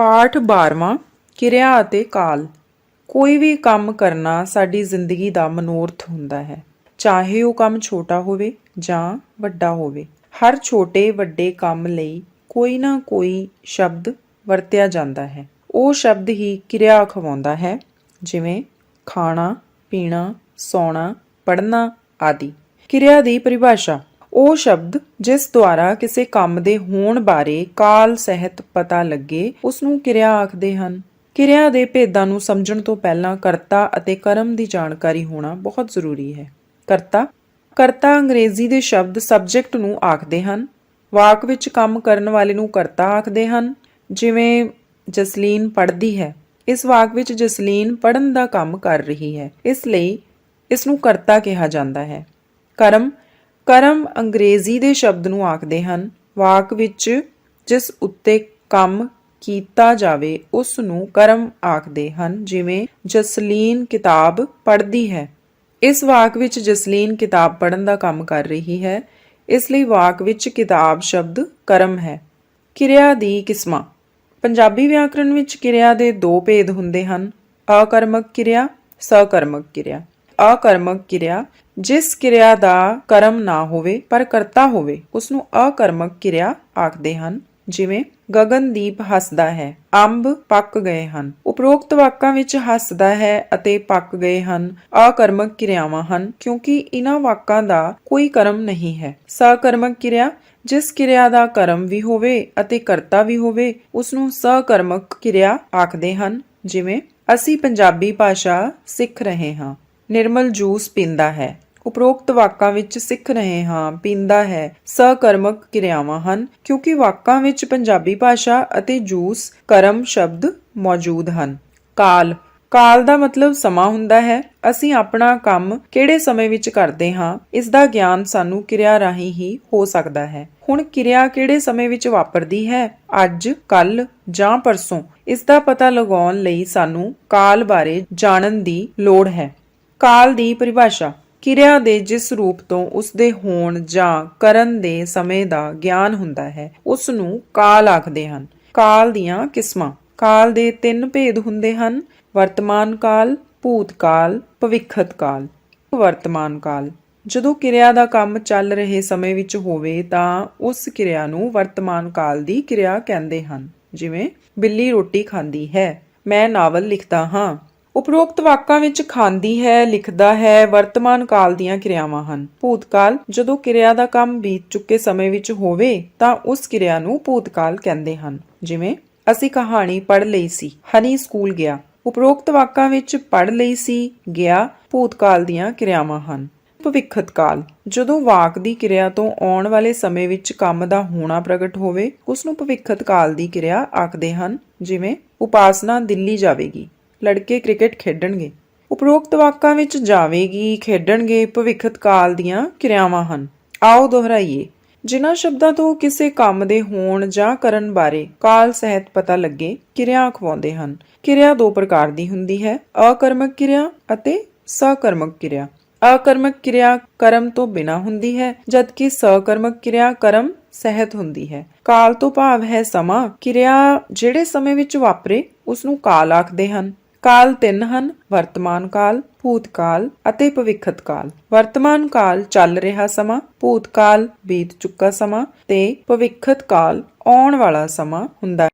ਪਾਠ 12ਵਾਂ ਕਿਰਿਆ ਅਤੇ ਕਾਲ। ਕੋਈ ਵੀ ਕੰਮ ਕਰਨਾ ਸਾਡੀ ਜ਼ਿੰਦਗੀ ਦਾ ਮਨੋਰਥ ਹੁੰਦਾ ਹੈ। ਚਾਹੇ ਉਹ ਕੰਮ ਛੋਟਾ ਹੋਵੇ ਜਾਂ ਵੱਡਾ ਹੋਵੇ, ਹਰ ਛੋਟੇ ਵੱਡੇ ਕੰਮ ਲਈ ਕੋਈ ਨਾ ਕੋਈ ਸ਼ਬਦ ਵਰਤਿਆ ਜਾਂਦਾ ਹੈ। ਉਹ ਸ਼ਬਦ ਹੀ ਕਿਰਿਆ ਖਵਾਉਂਦਾ ਹੈ, ਜਿਵੇਂ ਖਾਣਾ, ਪੀਣਾ, ਸੌਣਾ, ਪੜ੍ਹਨਾ ਆਦਿ। ਕਿਰਿਆ ਦੀ ਪਰਿਭਾਸ਼ਾ। ਉਹ ਸ਼ਬਦ ਜਿਸ ਦੁਆਰਾ ਕਿਸੇ ਕੰਮ ਦੇ ਹੋਣ ਬਾਰੇ ਕਾਲ ਸਹਿਤ ਪਤਾ ਲੱਗੇ ਉਸ ਨੂੰ ਕਿਰਿਆ ਆਖਦੇ ਹਨ। ਕਿਰਿਆ ਦੇ ਭੇਦਾਂ ਨੂੰ ਸਮਝਣ ਤੋਂ ਪਹਿਲਾਂ ਕਰਤਾ ਅਤੇ ਕਰਮ ਦੀ ਜਾਣਕਾਰੀ ਹੋਣਾ ਬਹੁਤ ਜ਼ਰੂਰੀ ਹੈ। ਕਰਤਾ। ਕਰਤਾ ਅੰਗਰੇਜ਼ੀ ਦੇ ਸ਼ਬਦ ਸਬਜੈਕਟ ਨੂੰ ਆਖਦੇ ਹਨ। ਵਾਕ ਵਿੱਚ ਕੰਮ ਕਰਨ ਵਾਲੇ ਨੂੰ ਕਰਤਾ ਆਖਦੇ ਹਨ। ਜਿਵੇਂ ਜਸਲੀਨ ਪੜ੍ਹਦੀ ਹੈ। ਇਸ ਵਾਕ ਵਿੱਚ ਜਸਲੀਨ ਪੜ੍ਹਨ ਦਾ ਕੰਮ ਕਰ ਰਹੀ ਹੈ। ਇਸ ਲਈ ਇਸ ਨੂੰ ਕਰਤਾ ਕਿਹਾ ਜਾਂਦਾ ਹੈ। ਕਰਮ ਕਰਮ ਅੰਗਰੇਜ਼ੀ ਦੇ ਸ਼ਬਦ ਨੂੰ ਆਖਦੇ ਹਨ। ਵਾਕ ਵਿੱਚ ਜਿਸ ਉੱਤੇ ਕੰਮ ਕੀਤਾ ਜਾਵੇ, ਉਸ ਨੂੰ ਕਰਮ ਆਖਦੇ ਹਨ, ਜਿਵੇਂ ਜਸਲੀਨ ਕਿਤਾਬ ਪੜ੍ਹਦੀ ਹੈ। ਇਸ ਵਾਕ ਵਿੱਚ ਜਸਲੀਨ ਕਿਤਾਬ ਪੜ੍ਹਨ ਦਾ ਕੰਮ ਕਰ ਰਹੀ ਹੈ। ਇਸ ਲਈ ਵਾਕ ਵਿੱਚ ਕਿਤਾਬ ਸ਼ਬਦ ਕਰਮ ਹੈ। ਕਿਰਿਆ ਦੀ ਕਿਸਮਾਂ। ਪੰਜਾਬੀ ਵਿਆਕਰਣ ਵਿੱਚ ਕਿਰਿਆ ਦੇ ਦੋ ਭੇਦ ਹੁੰਦੇ ਹਨ। ਅਕਰਮਕ ਕਿਰਿਆ, ਸਕਰਮਕ ਕਿਰਿਆ। ਅਕਰਮਕ ਕਿਰਿਆ, ਜਿਸ ਕਿਰਿਆ ਦਾ ਕਰਮ ਨਾ ਹੋਵੇ, ਪਰ ਕਰਤਾ ਹੋਵੇ ਉਸ ਨੂੰ ਆਕਰਮਕ ਕਿਰਿਆ ਆਖਦੇ ਹਨ। ਜਿਵੇਂ ਗਗਨਦੀਪ ਹੱਸਦਾ ਹੈ, ਅੰਬ ਪੱਕ ਗਏ ਹਨ। ਉਪਰੋਕਤ ਵਾਕਾਂ ਵਿੱਚ ਹੱਸਦਾ ਹੈ ਅਤੇ ਪੱਕ ਗਏ ਹਨ, ਅਕਰਮਕ ਕਿਰਿਆਵਾਂ ਹਨ, ਕਿਉਂਕਿ ਇਹਨਾਂ ਵਾਕਾਂ ਦਾ ਕੋਈ ਕਰਮ ਨਹੀਂ ਹੈ। ਸਕਰਮਕ ਕਿਰਿਆ, ਜਿਸ ਕਿਰਿਆ ਦਾ ਕਰਮ ਵੀ ਹੋਵੇ ਅਤੇ ਕਰਤਾ ਵੀ ਹੋਵੇ ਉਸ ਨੂੰ ਸਕਰਮਕ ਕਿਰਿਆ ਆਖਦੇ ਹਨ। ਜਿਵੇਂ ਅਸੀਂ ਪੰਜਾਬੀ ਭਾਸ਼ਾ ਸਿੱਖ ਰਹੇ ਹਾਂ। ਨਿਰਮਲ ਜੂਸ ਪੀਂਦਾ ਹੈ। ਉਪਰੋਕਤ ਵਾਕਾਂ ਵਿੱਚ ਸਿੱਖ ਰਹੇ ਹਾਂ, ਪੀਂਦਾ ਹੈ। ਸਕਰਮਕ ਕਿਰਿਆਵਾਂ ਹਨ, ਕਿਉਂਕਿ ਵਾਕਾਂ ਵਿੱਚ ਪੰਜਾਬੀ ਭਾਸ਼ਾ ਅਤੇ ਜੂਸ ਕਰਮ ਸ਼ਬਦ ਮੌਜੂਦ ਹਨ। ਕਾਲ। ਕਾਲ ਦਾ ਮਤਲਬ ਸਮਾਂ ਹੁੰਦਾ ਹੈ। ਅਸੀਂ ਆਪਣਾ ਕੰਮ ਕਿਹੜੇ ਸਮੇਂ ਵਿੱਚ ਕਰਦੇ ਹਾਂ, ਇਸ ਦਾ ਗਿਆਨ ਸਾਨੂੰ ਕਿਰਿਆ ਰਾਹੀਂ ਹੀ ਹੋ ਸਕਦਾ ਹੈ। ਹੁਣ ਕਿਰਿਆ ਕਿਹੜੇ ਸਮੇਂ ਵਿੱਚ ਵਾਪਰਦੀ ਹੈ? ਅੱਜ ਕੱਲ ਜਾਂ ਪਰਸੋਂ? ਇਸ ਦਾ ਪਤਾ ਲਗਾਉਣ ਲਈ ਸਾਨੂੰ ਕਾਲ ਬਾਰੇ ਜਾਣਨ ਦੀ ਲੋੜ ਹੈ। ਕਾਲ ਦੀ ਪਰਿਭਾਸ਼ਾ, ਕਿਰਿਆ ਦੇ ਜਿਸ ਰੂਪ ਤੋਂ ਉਸ ਦੇ ਹੋਣ ਜਾਂ ਕਰਨ ਦੇ ਸਮੇਂ ਦਾ ਗਿਆਨ ਹੁੰਦਾ ਹੈ ਉਸ ਨੂੰ ਕਾਲ ਆਖਦੇ ਹਨ। ਕਾਲ ਦੀਆਂ ਕਿਸਮਾਂ, ਕਾਲ ਦੇ ਤਿੰਨ ਭੇਦ ਹੁੰਦੇ ਹਨ, ਵਰਤਮਾਨ ਕਾਲ, ਭੂਤ ਕਾਲ, ਭਵਿੱਖਤ ਕਾਲ। ਵਰਤਮਾਨ ਕਾਲ, ਜਦੋਂ ਕਿਰਿਆ ਦਾ ਕੰਮ ਚੱਲ ਰਹੇ ਸਮੇਂ ਵਿੱਚ ਹੋਵੇ ਤਾਂ ਉਸ ਕਿਰਿਆ ਨੂੰ ਵਰਤਮਾਨ ਕਾਲ ਦੀ ਕਿਰਿਆ ਕਹਿੰਦੇ ਹਨ। ਜਿਵੇਂ, ਬਿੱਲੀ ਰੋਟੀ ਖਾਂਦੀ ਹੈ, ਮੈਂ ਨਾਵਲ ਲਿਖਦਾ ਹਾਂ। ਉਪਰੋਕਤ ਵਾਕਾਂ ਵਿੱਚ ਖਾਂਦੀ ਹੈ, ਲਿਖਦਾ ਹੈ, ਵਰਤਮਾਨ ਕਾਲ ਦੀਆਂ ਕਿਰਿਆਵਾਂ ਹਨ। ਭੂਤਕਾਲ ਜਦੋਂ ਕਿਰਿਆ ਦਾ ਕੰਮ ਬੀਤ ਚੁੱਕੇ ਸਮੇਂ ਵਿੱਚ ਹੋਵੇ, ਤਾਂ ਉਸ ਕਿਰਿਆ ਨੂੰ ਭੂਤਕਾਲ ਕਹਿੰਦੇ ਹਨ। ਜਿਵੇਂ, ਅਸੀਂ ਕਹਾਣੀ ਪੜ੍ਹ ਲਈ ਸੀ, ਹਨੀ ਸਕੂਲ ਗਿਆ। ਉਪਰੋਕਤ ਵਾਕਾਂ ਵਿੱਚ ਪੜ੍ਹ ਲਈ ਸੀ, ਗਿਆ, ਭੂਤਕਾਲ ਦੀਆਂ ਕਿਰਿਆਵਾਂ ਹਨ। ਭਵਿੱਖਤ ਕਾਲ ਜਦੋਂ ਵਾਕ ਦੀ ਕਿਰਿਆ ਤੋਂ ਆਉਣ ਵਾਲੇ ਸਮੇਂ ਵਿੱਚ ਕੰਮ ਦਾ ਹੋਣਾ ਪ੍ਰਗਟ ਹੋਵੇ, ਉਸ ਨੂੰ ਭਵਿੱਖਤ ਕਾਲ ਦੀ ਕਿਰਿਆ ਆਖਦੇ ਹਨ। ਜਿਵੇਂ, ਉਪਾਸਨਾ ਦਿੱਲੀ ਜਾਵੇਗੀ। ਲੜਕੇ ਕ੍ਰਿਕਟ ਖੇਡਣਗੇ। ਉਪਰੋਕਤ ਵਾਕਾਂ ਵਿੱਚ ਜਾਵੇਗੀ, ਖੇਡਣਗੇ ਭਵਿੱਖਤ ਕਾਲ ਦੀਆਂ ਕਿਰਿਆਵਾਂ ਹਨ। ਆਓ ਦੁਹਰਾਈਏ, ਜਿਨ੍ਹਾਂ ਸ਼ਬਦਾਂ ਤੋਂ ਕਿਸੇ ਕੰਮ ਦੇ ਹੋਣ ਜਾਂ ਕਰਨ ਬਾਰੇ ਕਾਲ ਸਹਿਤ ਪਤਾ ਲੱਗੇ, ਕਿਰਿਆ ਅਖਵਾਉਂਦੇ ਹਨ। ਕਿਰਿਆ ਦੋ ਪ੍ਰਕਾਰ ਦੀ ਹੁੰਦੀ ਹੈ, ਅਕਰਮਕ ਕਿਰਿਆ ਅਤੇ ਸਕਰਮਕ ਕਿਰਿਆ। ਅਕਰਮਕ ਕਿਰਿਆ ਕਰਮ ਤੋਂ ਬਿਨਾ ਹੁੰਦੀ ਹੈ, ਜਦਕਿ ਸਕਰਮਕ ਕਿਰਿਆ ਕਰਮ ਸਹਿਤ ਹੁੰਦੀ ਹੈ। ਕਾਲ ਤੋਂ ਭਾਵ ਹੈ ਸਮਾਂ, ਕਿਰਿਆ ਜਿਹੜੇ ਸਮੇਂ ਵਿੱਚ ਵਾਪਰੇ ਉਸ ਨੂੰ ਕਾਲ ਆਖਦੇ ਹਨ। ਕਾਲ ਤਿੰਨ ਹਨ, ਵਰਤਮਾਨ ਕਾਲ ਭੂਤ ਕਾਲ ਅਤੇ ਭਵਿੱਖਤ ਕਾਲ ਵਰਤਮਾਨ ਕਾਲ ਚੱਲ ਰਿਹਾ ਸਮਾਂ, ਭੂਤਕਾਲ ਬੀਤ ਚੁੱਕਾ ਸਮਾਂ ਤੇ ਭਵਿੱਖਤ ਕਾਲ ਆਉਣ ਵਾਲਾ ਸਮਾਂ ਹੁੰਦਾ ਹੈ